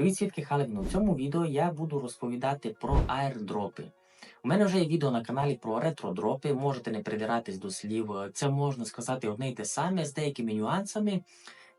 Привіт, свідки Халевіну. В цьому відео я буду розповідати про аірдропи. У мене вже є відео на каналі про ретродропи. Можете не придиратись до слів. Це можна сказати одне й те саме з деякими нюансами.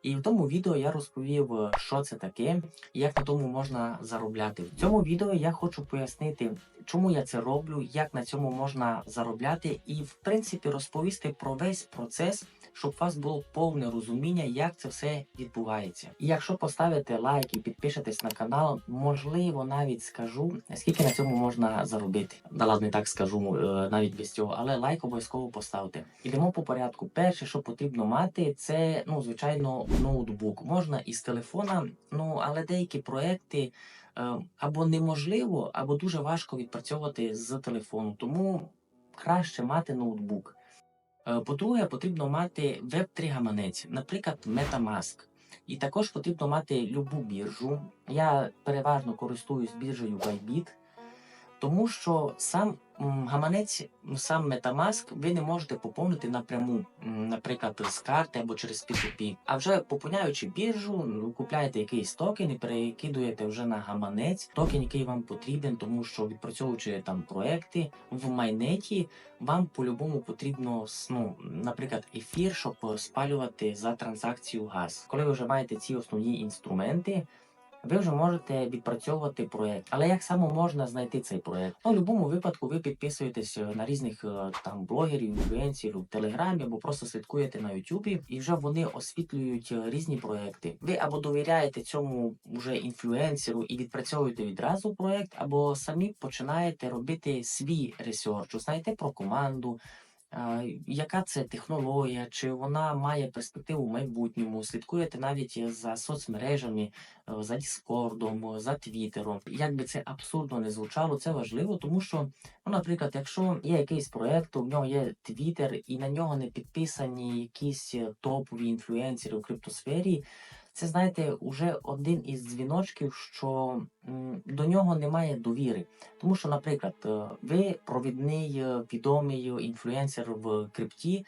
І в тому відео я розповів, що це таке і як на тому можна заробляти. В цьому відео я хочу пояснити, чому я це роблю, як на цьому можна заробляти, і в принципі розповісти про весь процес, щоб у вас було повне розуміння, як це все відбувається. І якщо поставите лайк і підпишетесь на канал, можливо, навіть скажу, скільки на цьому можна заробити. Да ладно, так скажу е, навіть без цього, але лайк обов'язково поставте. Ідемо по порядку. Перше, що потрібно мати, це ну звичайно ноутбук. Можна із телефона, ну але деякі проекти. е, Або неможливо, або дуже важко відпрацьовувати з телефону, тому краще мати ноутбук. Е, По-друге, потрібно мати веб-3 гаманець, наприклад, MetaMask. І також потрібно мати любу біржу. Я переважно користуюсь біржею Bybit, тому що сам гаманець, сам MetaMask ви не можете поповнити напряму, наприклад, з карти або через P2P. А вже поповняючи біржу, купляєте якийсь токен і перекидуєте вже на гаманець токен, який вам потрібен, тому що відпрацьовуючи там проекти в майнеті, вам по-любому потрібно ну, наприклад, ефір, щоб спалювати за транзакцію газ. Коли ви вже маєте ці основні інструменти. Ви вже можете відпрацьовувати проект. Але як саме можна знайти цей проект? Ну, в будь-якому випадку ви підписуєтесь е, на різних е, там блогерів, інфлюенсерів в Телеграмі або просто слідкуєте на Ютубі, і вже вони освітлюють е, різні проекти. Ви або довіряєте цьому вже інфлюенсеру і відпрацьовуєте відразу проект, або самі починаєте робити свій ресерч, знаєте про команду. Яка це технологія, чи вона має перспективу в майбутньому? Слідкуєте навіть за соцмережами, е, за Діскордом, за Твіттером. Як би це абсурдно не звучало, це важливо, тому що, ну, наприклад, якщо є якийсь проект, в нього є Твіттер, і на нього не підписані якісь е, топові інфлюенсери у криптосфері. Це знаєте, уже один із дзвіночків, що до нього немає довіри. Тому що, наприклад, е, ви провідний е, відомий інфлюенсер в крипті,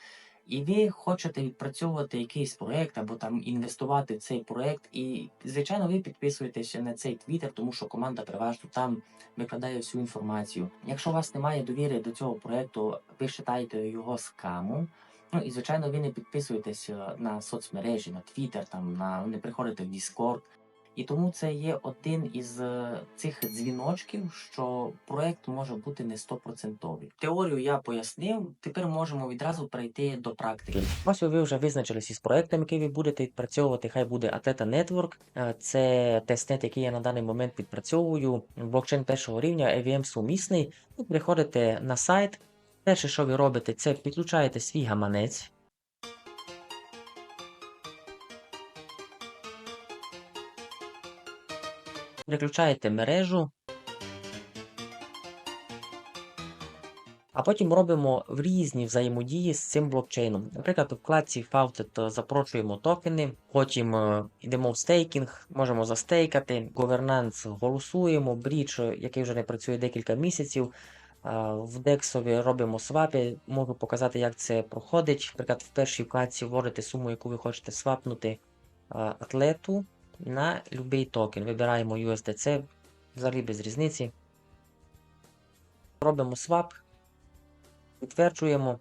і ви хочете відпрацьовувати якийсь проект або там інвестувати в цей проект. І, звичайно, ви підписуєтеся на цей твіттер, тому що команда переважно там викладає всю інформацію. Якщо у вас немає довіри до цього проекту, ви вважаєте його скамом. Ну і звичайно, ви не підписуєтесь е, на соцмережі, на Twitter, там на не приходите в Discord. І тому це є один із е, цих дзвіночків, що проект може бути не стопроцентовий. Теорію я пояснив. Тепер можемо відразу перейти до практики. Ось ви вже визначились із проектом, який ви будете відпрацьовувати. Хай буде Atleta Network. Е, Це тестнет, який я на даний момент відпрацьовую. Блокчейн першого рівня, EVM сумісний. Ви приходите на сайт. Перше, що ви робите, це підключаєте свій гаманець. Переключаєте мережу. А потім робимо в різні взаємодії з цим блокчейном. Наприклад, у вкладці Faucet запрошуємо токени, потім е, йдемо в стейкінг, можемо застейкати, говернанс голосуємо, брідж, е, який вже не працює декілька місяців. В Дексові робимо свапи, можу показати, як це проходить. Наприклад, в першій вкладці вводите суму, яку ви хочете свапнути атлету на будь-який токен. Вибираємо USDC, взагалі без різниці. Робимо свап, підтверджуємо.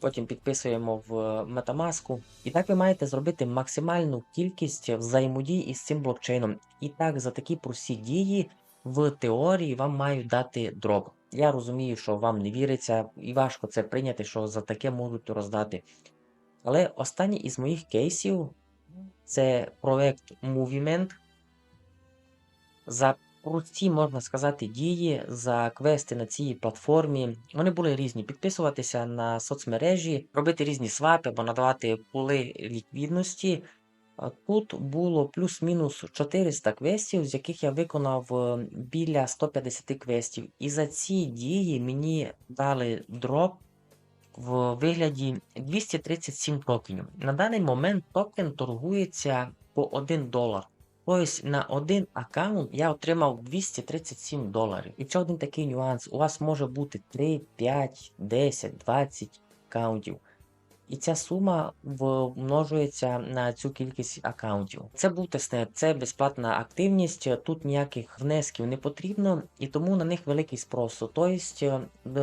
Потім підписуємо в Metamask. І так ви маєте зробити максимальну кількість взаємодій із цим блокчейном. І так, за такі прості дії в теорії вам мають дати дроп. Я розумію, що вам не віриться, і важко це прийняти, що за таке можуть роздати. Але останній із моїх кейсів це проект Movement. За прості, можна сказати, дії, за квести на цій платформі. Вони були різні. Підписуватися на соцмережі, робити різні свапи або надавати пули ліквідності. Тут було плюс-мінус 400 квестів, з яких я виконав е, біля 150 квестів. І за ці дії мені дали дроп в вигляді 237 токенів. На даний момент токен торгується по 1 долар. Ось на один аккаунт я отримав 237 доларів. І ще один такий нюанс: у вас може бути 3, 5, 10, 20 аккаунтів. І ця сума множується на цю кількість аккаунтів. Це був тестнет, це безплатна активність. Тут ніяких внесків не потрібно, і тому на них великий спрос. Тобто е,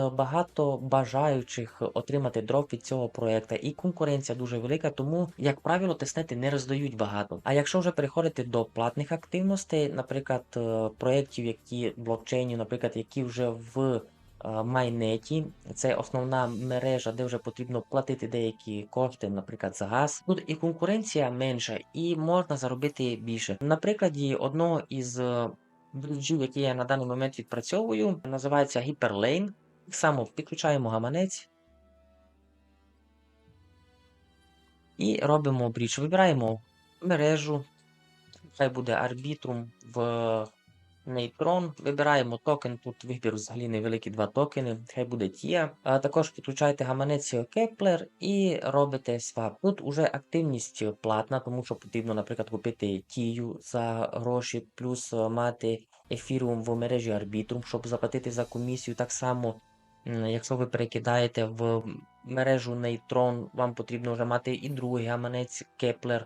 багато бажаючих отримати дроп від цього проекту, і конкуренція дуже велика, тому, як правило, тестнети не роздають багато. А якщо вже переходити до платних активностей, наприклад, е, проєктів, які блокчейнів, наприклад, які вже в Майнеті, це основна мережа, де вже потрібно платити деякі кошти, наприклад, за газ. Тут і конкуренція менша, і можна заробити більше. На прикладі одного із е, бріджів, які я на даний момент відпрацьовую, називається Hyperlane. Так само підключаємо гаманець. І робимо брідж. Вибираємо мережу. Хай буде арбітрум в нейтрон. Вибираємо токен. Тут вибір взагалі невеликі два токени. Хай буде TIA. А також підключаєте гаманець Kepler і робите свап. Тут уже активність платна, тому що потрібно, наприклад, купити TIU за гроші, плюс е, мати ефіріум в мережі Arbitrum, щоб заплатити за комісію. Так само, якщо ви перекидаєте в мережу Neutron, вам потрібно вже мати і другий гаманець Kepler.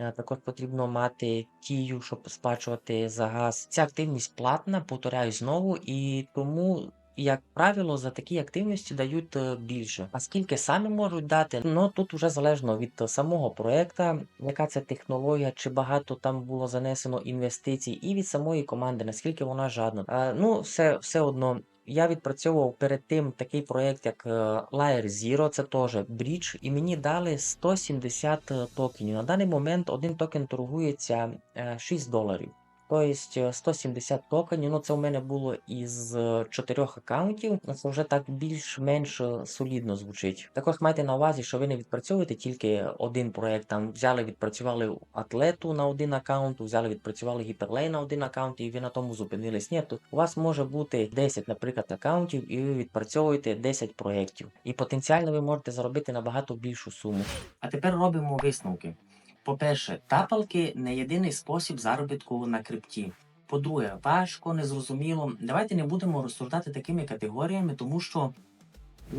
Е, Також потрібно мати тію, щоб сплачувати за газ. Ця активність платна, повторяю знову, і тому, як правило, за такі активності дають е, більше. А скільки самі можуть дати, ну тут вже залежно від самого проекту, яка це технологія, чи багато там було занесено інвестицій, і від самої команди, наскільки вона жадна. Е, Ну, все, все одно. Я відпрацьовував перед тим такий проєкт, як е, Layer Zero, це теж брідж, і мені дали 170 токенів. На даний момент один токен торгується е, 6 доларів. Тобто 170 токенів, ну це у мене було із е, чотирьох аккаунтів, це вже так більш-менш е, солідно звучить. Також майте на увазі, що ви не відпрацьовуєте тільки один проект. Там взяли, відпрацювали атлету на один аккаунт, взяли, відпрацювали гіперлей на один аккаунт, і ви на тому зупинились. Ні, тут у вас може бути 10, наприклад, аккаунтів, і ви відпрацьовуєте 10 проєктів. І потенціально ви можете заробити набагато більшу суму. А тепер робимо висновки. По-перше, тапалки не єдиний спосіб заробітку на крипті. По-друге, важко, незрозуміло. Давайте не будемо розсуждати такими категоріями, тому що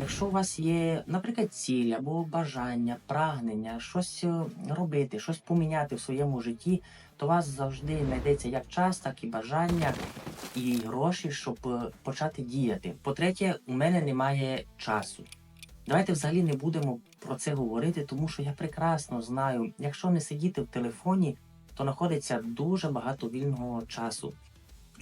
якщо у вас є, наприклад, ціль або бажання, прагнення, щось е, робити, щось поміняти в своєму житті, то у вас завжди знайдеться як час, так і бажання і гроші, щоб е, почати діяти. По-третє, у мене немає часу. Давайте взагалі не будемо про це говорити, тому що я прекрасно знаю, якщо не сидіти в телефоні, то знаходиться дуже багато вільного часу.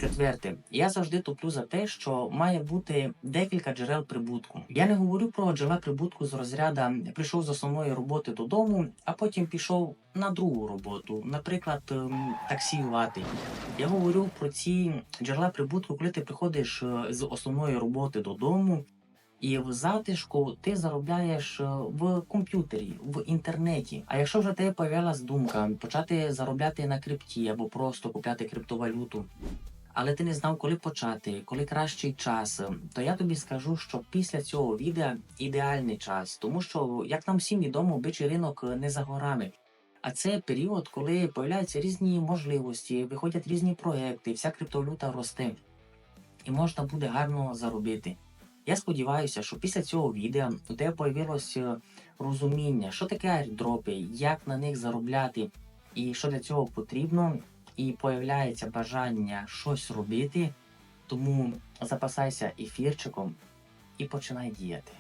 Четверте, я завжди туплю за те, що має бути декілька джерел прибутку. Я не говорю про джерела прибутку з розряду прийшов з основної роботи додому, а потім пішов на другу роботу, наприклад, ем, таксіювати. Я говорю про ці джерела прибутку, коли ти приходиш е, з основної роботи додому. І в затишку ти заробляєш е, в комп'ютері, в інтернеті. А якщо вже тебе появилась думка почати заробляти на крипті або просто купляти криптовалюту, але ти не знав, коли почати, коли кращий час, то я тобі скажу, що після цього відео ідеальний час, тому що, як нам всім відомо, бичий ринок не за горами. А це період, коли появляються різні можливості, виходять різні проекти, вся криптовалюта росте, і можна буде гарно заробити. Я сподіваюся, що після цього відео у тебе появилось розуміння, що таке айрдропи, як на них заробляти, і що для цього потрібно, і появляється бажання щось робити. Тому запасайся ефірчиком і починай діяти.